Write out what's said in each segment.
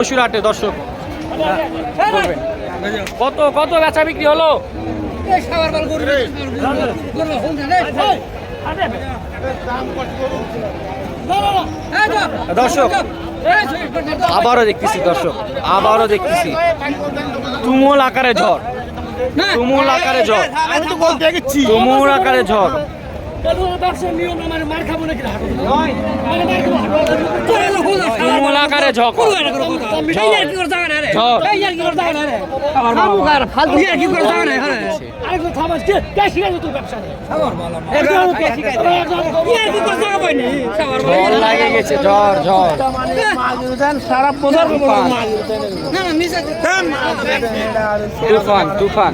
পশুর হাটে দর্শক। কত কত বেচা বিক্রি হলো? দর্শক, আবারও দেখতেছি, দর্শক, আবারও দেখতেছি। তুমুল আকারে ঝড়। তুমুল আকারে ঝড়। তুমুল আকারে ঝড়। ঝড় সারা বোঝার তুফান তুফান।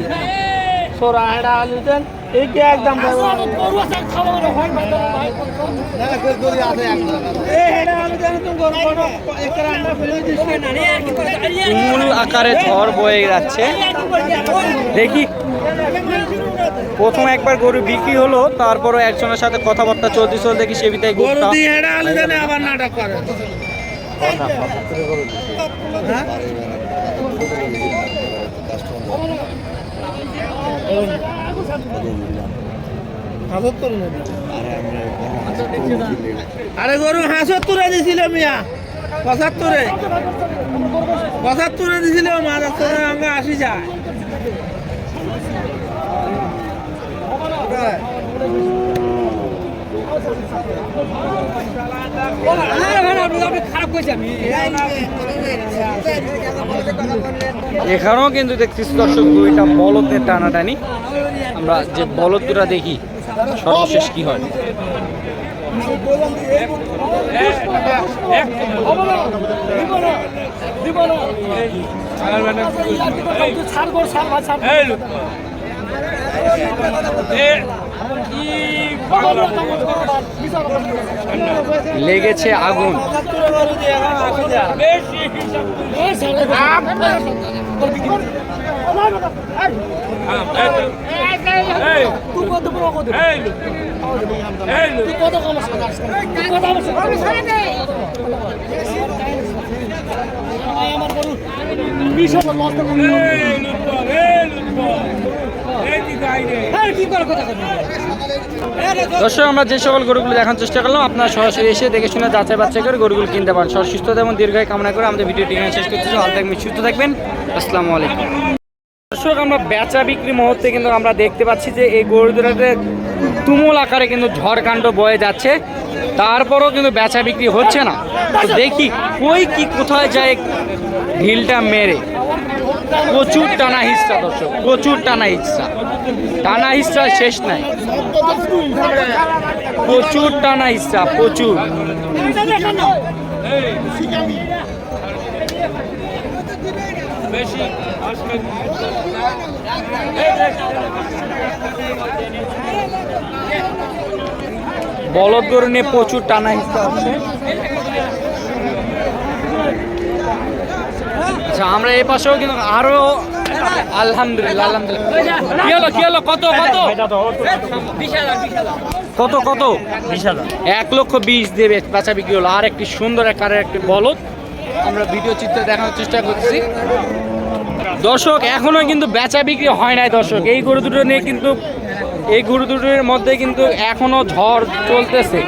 সোরা হেডা আলু দেন। একদম তুমুল আকারে ঝড় বয়ে যাচ্ছে। দেখি। প্রথম একবার গরু বিক্রি হলো তারপরও একজনের সাথে কথাবার্তা চলতেছিল দেখি সে বিতাই গরু গরুটা দিয়ে হেডা আলু দেন আবার নাটক করে। আরে গরু হাসত্তরে দিছিল মিয়া। পঁচাত্তরে। পঁচাত্তরে দিছিল মাছ আমরা আসি যায়। এখানেও কিন্তু দেখতেছি দর্শক দুইটা বলদের টানাটানি। আমরা যে বলদ দেখি সর্বশেষ কি হয়? লেগেছে আগুন। দর্শক, আমরা যে সকল গরুগুলো দেখার চেষ্টা করলাম, আপনারা সরাসরি এসে দেখে শুনে যাচাই বাচ্চা করে গরুগুলো কিনতে পারেন। সব সুস্থতা এবং দীর্ঘায় কামনা করে আমাদের ভিডিওটি এখানে শেষ করতেছি। ভালো থাকবেন সুস্থ থাকবেন। আসসালামু আলাইকুম। দর্শক, আমরা বেচা বিক্রি মুহূর্তে কিন্তু আমরা দেখতে পাচ্ছি যে এই গরু দুটাতে তুমুল আকারে কিন্তু ঝড়কাণ্ড বয়ে যাচ্ছে। তারপরও কিন্তু বেচা বিক্রি হচ্ছে না। দেখি কই কি, কোথায় যায় ঢিলটা মেরে। প্রচুর টানা হিস্সা দর্শক, প্রচুর টানা হিস্সা টানা হিস্সা শেষ নাই। প্রচুর টানা হিস্সা প্রচুর। বলদ গরু নিয়ে প্রচুর টানা হিস্সা আছে আচ্ছা আমরা এই পাশেও কিন্তু আরও আলহামদুলিল্লাহ আলহামদুলিল্লাহ। কি হলো কি হলো কত কত? কত কত? এক লক্ষ বিশ দেবে বেচা বিক্রি হলো। আর একটি সুন্দর আকারের একটি বলদ। আমরা ভিডিও চিত্রে দেখানোর চেষ্টা করছি। দর্শক এখনও কিন্তু বেচা বিক্রি হয় নাই দর্শক। এই গরু দুটো নিয়ে কিন্তু এই গরু দুটোর মধ্যে কিন্তু এখনও ঝড় চলতেছে।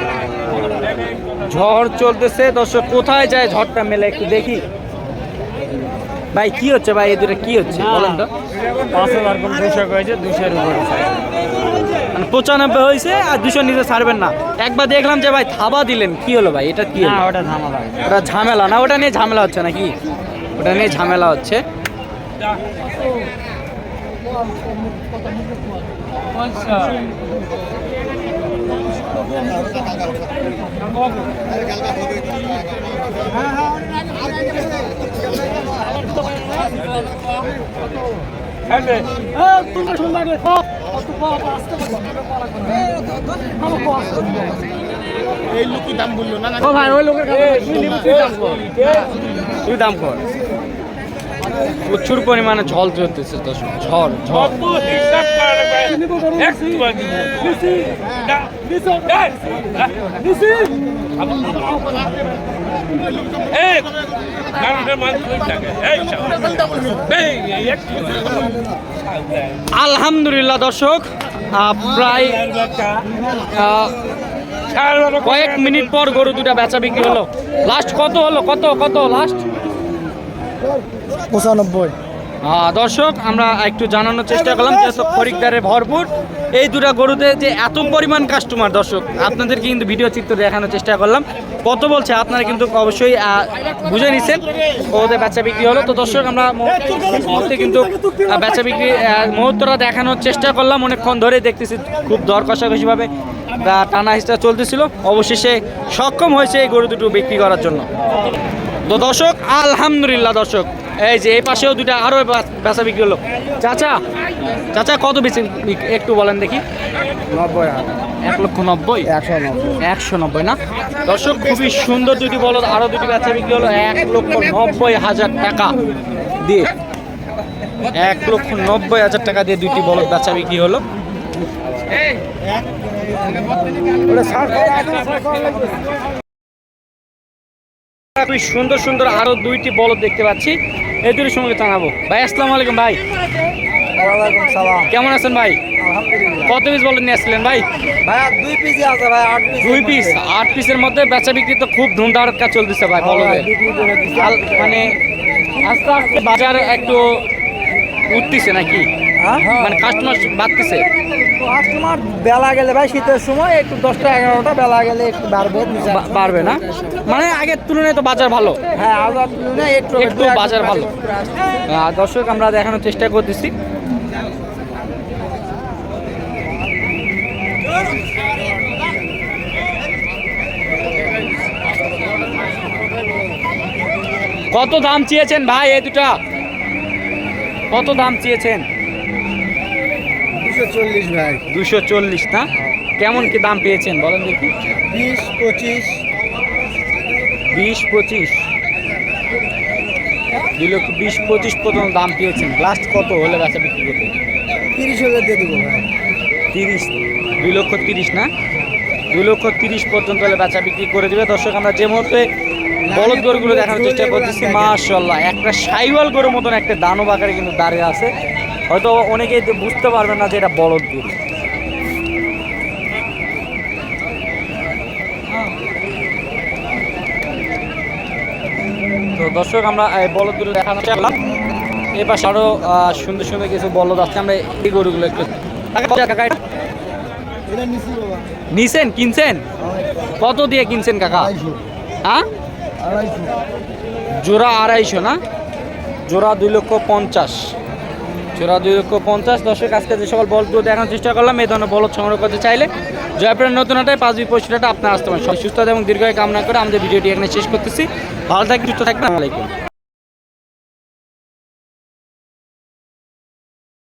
ঝড় চলতেছে। দর্শক কোথায় যায় ঝড়টা মেলে একটু দেখি। ভাই কি হচ্ছে ভাই? এই দুটো কি হচ্ছে? বলেন তো। পাঁচ হাজার দুশো কয়েছে দুশোর উপরে। পঁচানব্বই হয়েছে আর দুশো নিতে ছাড়বেন না। একবার দেখলাম যে ভাই থাবা দিলেন কি হলো ভাই? এটা কি? ওটা ঝামেলা ওটা ঝামেলা না ওটা নিয়ে ঝামেলা হচ্ছে নাকি? ওটা নিয়ে ঝামেলা হচ্ছে। এই লোকই দাম বলল না ও ভাই ওই লোকের কাছে তুই দাম কর তুই দাম কর প্রচুর পরিমাণে ঝড়। চলতেছে তো ঝড় ঝড়। আলহামদুলিল্লাহ দর্শক প্রায় কয়েক মিনিট পর গরু দুটা বেচা বিক্রি হলো। লাস্ট কত হলো? কত কত? লাস্ট পঁচানব্বই। দর্শক, আমরা একটু জানানোর চেষ্টা করলাম যেহেতু খরিকদারে ভরপুর। এই দুটা গরুতে যে এত পরিমাণ কাস্টমার দর্শক আপনাদেরকে কিন্তু ভিডিও চিত্র দেখানোর চেষ্টা করলাম। কত বলছে আপনারা কিন্তু অবশ্যই বুঝে নিছেন। ওদের বেচা বিক্রি হলো। তো দর্শক, আমরা মুহূর্তে- কিন্তু বেচা বিক্রি মুহূর্তটা দেখানোর চেষ্টা করলাম। অনেকক্ষণ ধরে দেখতেছি, খুব দর কষাকষিভাবে বা টানা হিসটা চলতেছিল অবশেষে সক্ষম হয়েছে এই গরু দুটো বিক্রি করার জন্য। তো দর্শক আলহামদুলিল্লাহ দর্শক এই যে এই পাশেও দুটা আরও বেচা বিক্রি হলো। চাচা চাচা কত বেশি একটু বলেন দেখি। নব্বই এক লক্ষ নব্বই? একশো নব্বই। একশো নব্বই না? দর্শক খুবই সুন্দর দুটি বলদ আরও দুটি বেচা বিক্রি হলো এক লক্ষ নব্বই হাজার টাকা দিয়ে। এক লক্ষ নব্বই হাজার টাকা দিয়ে দুটি বলদ বেচা বিক্রি হলো। খুবই সুন্দর সুন্দর আরও দুইটি বলদ দেখতে পাচ্ছি। এই দুটির সঙ্গে জানাব। ভাই আসসালামু আলাইকুম ভাই। কেমন আছেন ভাই? কত পিস বলদ নিয়ে আসছিলেন ভাই? দুই আছে ভাই আট পিস দুই পিস আট পিসের মধ্যে বেচা বিক্রি তো খুব ধুমধাড়কা চলতেছে ভাই দিচ্ছি আল- মানে আস্তে আস্তে বাজার একটু উঠতেছে নাকি? মানে কাস্টমার বাড়তেছে। কাস্টমার বেলা গেলে ভাই শীতের সময় একটু দশটা এগারোটা বেলা গেলে একটু বাড়বে বাড়বে না? মানে আগের তুলনায় তো বাজার ভালো। হ্যাঁ আবার না একটু একটু বাজার ভালো। দর্শক আমরা দেখানোর চেষ্টা করতেছি। কত দাম চেয়েছেন ভাই এই দুটা? কত দাম চেয়েছেন? ভাই। দুশো চল্লিশ না কেমন কি দাম পেয়েছেন বলেন দেখি। বিশ পঁচিশ। বিশ পঁচিশ। দুই লক্ষ বিশ পঁচিশ পর্যন্ত দাম পেয়েছেন। লাস্ট কত হলে বেচা বিক্রি করতে? তিরিশ হাজার দিয়ে দেবো ভাই। তিরিশ দুই লক্ষ তিরিশ না? দুই লক্ষ তিরিশ পর্যন্ত হলে বেচা বিক্রি করে দেবে। দর্শক আমরা যে মুহূর্তে বলদ গরুগুলো দেখানোর চেষ্টা করতেছি মাশাল্লাহ একটা সাইওয়াল গরুর মতন একটা দানব আকারে কিন্তু দাঁড়িয়ে আছে। হয়তো অনেকেই তো বুঝতে পারবে না যে এটা বলদ গরু। তো দর্শক আমরা এই বলদ গরু দেখানো চাইলাম এ পাশে আরও সুন্দর সুন্দর কিছু বলদ আছে। আমরা এই গরুগুলো একটু নিছেন? কিনছেন? কত দিয়ে কিনছেন কাকা? হ্যাঁ? জোড়া আড়াইশো না? জোড়া দুই লক্ষ পঞ্চাশ। জোড়া দুই লক্ষ পঞ্চাশ। দশের আজকে যে সকল বলগুলো দেখানোর চেষ্টা করলাম, এই ধরনের বল সংগ্রহ করতে চাইলে জয়পুরের নতুন একটা পাঁচ বিপরীতটা আপনার আসতে পারেন। সুস্থতা এবং দীর্ঘায় কামনা করে আমাদের ভিডিওটি এখানে শেষ করতেছি। ভালো থাকবেন, সুস্থ থাকবেন আলাইকুম।